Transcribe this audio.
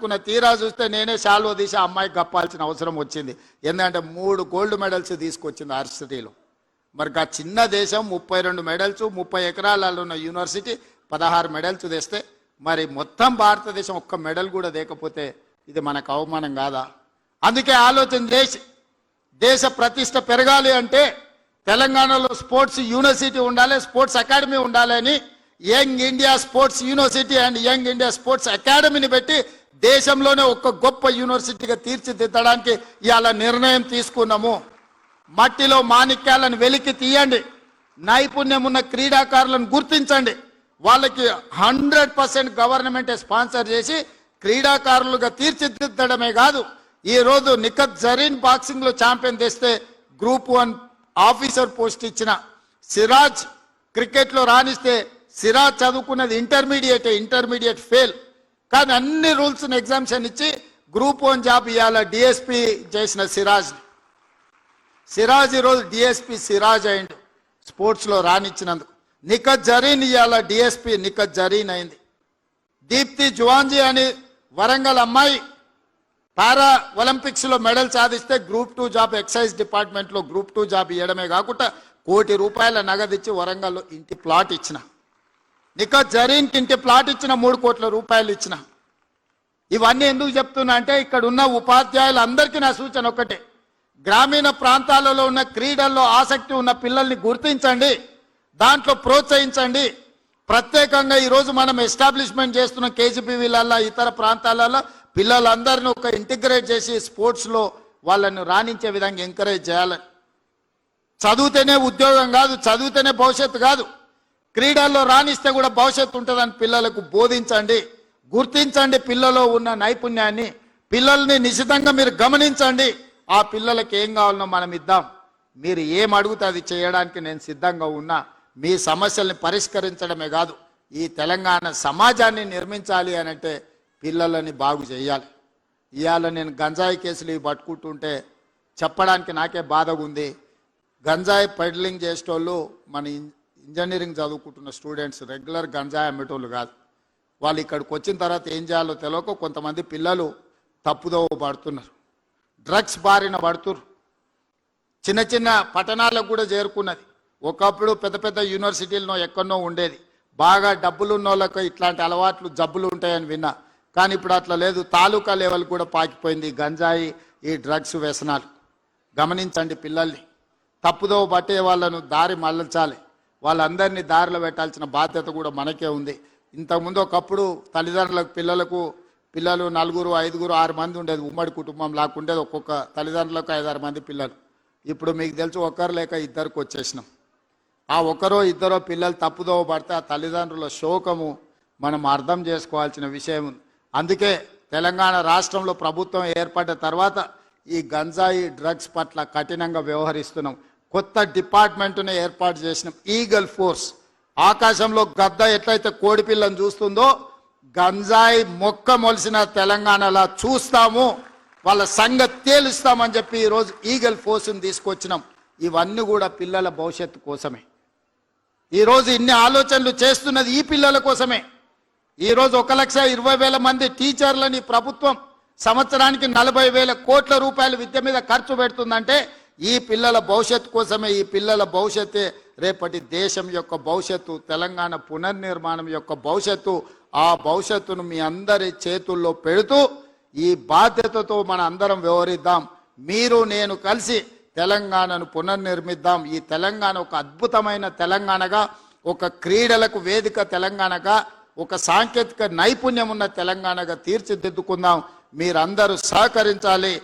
అనుకున్న తీరా చూస్తే నేనే శాల్వ తీసి ఆ అమ్మాయికి కప్పాల్సిన అవసరం వచ్చింది. ఎందుకంటే మూడు గోల్డ్ మెడల్స్ తీసుకొచ్చింది ఆర్సిటీలో. మరి ఆ చిన్న దేశం ముప్పై రెండు మెడల్స్ ముప్పై ఎకరాలలో ఉన్న యూనివర్సిటీ పదహారు మెడల్స్ తెస్తే మరి మొత్తం భారతదేశం ఒక్క మెడల్ కూడా లేకపోతే ఇది మనకు అవమానం కాదా? అందుకే ఆలోచన చేసి దేశ ప్రతిష్ట పెరగాలి అంటే తెలంగాణలో స్పోర్ట్స్ యూనివర్సిటీ ఉండాలి స్పోర్ట్స్ అకాడమీ ఉండాలి అని young India sports university and young India sports అకాడమీని పెట్టి దేశంలోనే ఒక గొప్ప యూనివర్సిటీగా తీర్చిదిద్దడానికి ఇవాళ నిర్ణయం తీసుకున్నాము. మట్టిలో మాణిక్యాలను వెలికి తీయండి. నైపుణ్యం ఉన్న క్రీడాకారులను గుర్తించండి. వాళ్ళకి హండ్రెడ్ పర్సెంట్ గవర్నమెంటే స్పాన్సర్ చేసి క్రీడాకారులుగా తీర్చిదిద్దడమే కాదు ఈరోజు నిఖత్ జరీన్ బాక్సింగ్లో ఛాంపియన్ తెస్తే గ్రూప్ వన్ ఆఫీసర్ పోస్ట్ ఇచ్చిన సిరాజ్ క్రికెట్లో రాణిస్తే సిరాజ్ చదువుకున్నది ఇంటర్మీడియట్ ఇంటర్మీడియట్ ఫెయిల్. కానీ అన్ని రూల్స్ని ఎగ్జామ్షన్ ఇచ్చి గ్రూప్ వన్ జాబ్ ఇవాళ డిఎస్పి చేసిన సిరాజ్ సిరాజ్ ఈరోజు డిఎస్పి సిరాజ్ అయిండు. స్పోర్ట్స్లో రానిచ్చినందుకు. నిఖత్ జరీన్ ఇవాళ డిఎస్పి నిఖత్ జరీన్ అయింది. దీప్తి జువాంజీ అని వరంగల్ అమ్మాయి పారా ఒలింపిక్స్లో మెడల్ సాధిస్తే గ్రూప్ టూ జాబ్ ఎక్సైజ్ డిపార్ట్మెంట్లో గ్రూప్ టూ జాబ్ ఇవ్వడమే కాకుండా కోటి రూపాయల నగదు ఇచ్చి వరంగల్లో ఇంటి ప్లాట్ ఇచ్చిన. నిఖత్ జరీన్కి ఇంటి ప్లాట్ ఇచ్చిన మూడు కోట్ల రూపాయలు ఇచ్చిన. ఇవన్నీ ఎందుకు చెప్తున్నా అంటే ఇక్కడ ఉన్న ఉపాధ్యాయులందరికీ నా సూచన ఒకటే గ్రామీణ ప్రాంతాలలో ఉన్న క్రీడల్లో ఆసక్తి ఉన్న పిల్లల్ని గుర్తించండి దాంట్లో ప్రోత్సహించండి. ప్రత్యేకంగా ఈరోజు మనం ఎస్టాబ్లిష్మెంట్ చేస్తున్న కేజీపీవీలల్లో ఇతర ప్రాంతాలలో పిల్లలందరినీ ఒక ఇంటిగ్రేట్ చేసి స్పోర్ట్స్లో వాళ్ళని రాణించే విధంగా ఎంకరేజ్ చేయాలి. చదివితేనే ఉద్యోగం కాదు చదివితేనే భవిష్యత్తు కాదు. క్రీడల్లో రాణిస్తే కూడా భవిష్యత్తు ఉంటుందని పిల్లలకు బోధించండి. గుర్తించండి పిల్లలో ఉన్న నైపుణ్యాన్ని. పిల్లల్ని నిశితంగా మీరు గమనించండి. ఆ పిల్లలకి ఏం కావాలనో మనం ఇద్దాం. మీరు ఏం అడుగుతే అది చేయడానికి నేను సిద్ధంగా ఉన్నా. మీ సమస్యల్ని పరిష్కరించడమే కాదు. ఈ తెలంగాణ సమాజాన్ని నిర్మించాలి అని అంటే పిల్లలని బాగు చేయాలి. ఇవాళ నేను గంజాయి కేసులు ఇవి పట్టుకుంటుంటే చెప్పడానికి నాకే బాధగా ఉంది గంజాయి పెడ్లింగ్ చేసేటోళ్ళు మన ఇంజనీరింగ్ చదువుకుంటున్న స్టూడెంట్స్ రెగ్యులర్ గంజాయి అమ్మేటోళ్ళు కాదు. వాళ్ళు ఇక్కడికి వచ్చిన తర్వాత ఏం చేయాలో తెలియక కొంతమంది పిల్లలు తప్పుదోవ పడుతున్నారు. డ్రగ్స్ బారిన పడుతున్నారు చిన్న చిన్న పట్టణాలకు కూడా చేరుకున్నది. ఒకప్పుడు పెద్ద పెద్ద యూనివర్సిటీలనో ఎక్కడనో ఉండేది. బాగా డబ్బులు ఉన్న వాళ్ళకి ఇట్లాంటి అలవాట్లు జబ్బులు ఉంటాయని విన్నా. కానీ ఇప్పుడు అట్లా లేదు. తాలూకా లెవెల్ కూడా పాకిపోయింది గంజాయి ఈ డ్రగ్స్ వ్యసనాలు. గమనించండి పిల్లల్ని. తప్పుదో పట్టే వాళ్ళను దారి మళ్ళించాలి వాళ్ళందరినీ దారిలో పెట్టాల్సిన బాధ్యత కూడా మనకే ఉంది. ఇంతకుముందు ఒకప్పుడు తల్లిదండ్రులకు పిల్లలకు పిల్లలు నలుగురు ఐదుగురు ఆరు మంది ఉండేది. ఉమ్మడి కుటుంబం లాక్కుండేది ఒక్కొక్క తల్లిదండ్రులకు ఐదారు మంది పిల్లలు. ఇప్పుడు మీకు తెలుసు ఒకరు లేక ఇద్దరికి వచ్చేసినాం. ఆ ఒకరో ఇద్దరో పిల్లలు తప్పుదోవ పడితే ఆ తల్లిదండ్రుల శోకము మనం అర్థం చేసుకోవాల్సిన విషయం అందుకే తెలంగాణ రాష్ట్రంలో ప్రభుత్వం ఏర్పడ్డ తర్వాత ఈ గంజాయి డ్రగ్స్ పట్ల కఠినంగా వ్యవహరిస్తున్నాం. కొత్త డిపార్ట్మెంట్ను ఏర్పాటు చేసినాం. ఈగల్ ఫోర్స్ ఆకాశంలో గద్ద ఎట్లయితే కోడిపిల్లను చూస్తుందో గంజాయి మొక్క మొలిసిన తెలంగాణలా చూస్తాము వాళ్ళ సంగతి తేలుస్తామని చెప్పి ఈరోజు ఈగల్ ఫోర్స్ని తీసుకొచ్చినాం. ఇవన్నీ కూడా పిల్లల భవిష్యత్తు కోసమే. ఈరోజు ఇన్ని ఆలోచనలు చేస్తున్నది ఈ పిల్లల కోసమే. ఈరోజు ఒక లక్ష ఇరవై వేల మంది టీచర్లని ప్రభుత్వం సంవత్సరానికి నలభై వేల కోట్ల రూపాయలు విద్య మీద ఖర్చు పెడుతుందంటే ఈ పిల్లల భవిష్యత్తు కోసమే ఈ పిల్లల భవిష్యత్తే రేపటి దేశం యొక్క భవిష్యత్తు తెలంగాణ పునర్నిర్మాణం యొక్క భవిష్యత్తు ఆ భవిష్యత్తును మీ అందరి చేతుల్లో పెడుతూ ఈ బాధ్యతతో మన అందరం వ్యవహరిద్దాం. మీరు నేను కలిసి తెలంగాణను పునర్నిర్మిద్దాం. ఈ తెలంగాణ ఒక అద్భుతమైన తెలంగాణగా ఒక క్రీడలకు వేదిక తెలంగాణగా ఒక సాంకేతిక నైపుణ్యం ఉన్న తెలంగాణగా తీర్చిదిద్దుకుందాం. మీరందరూ సహకరించాలి.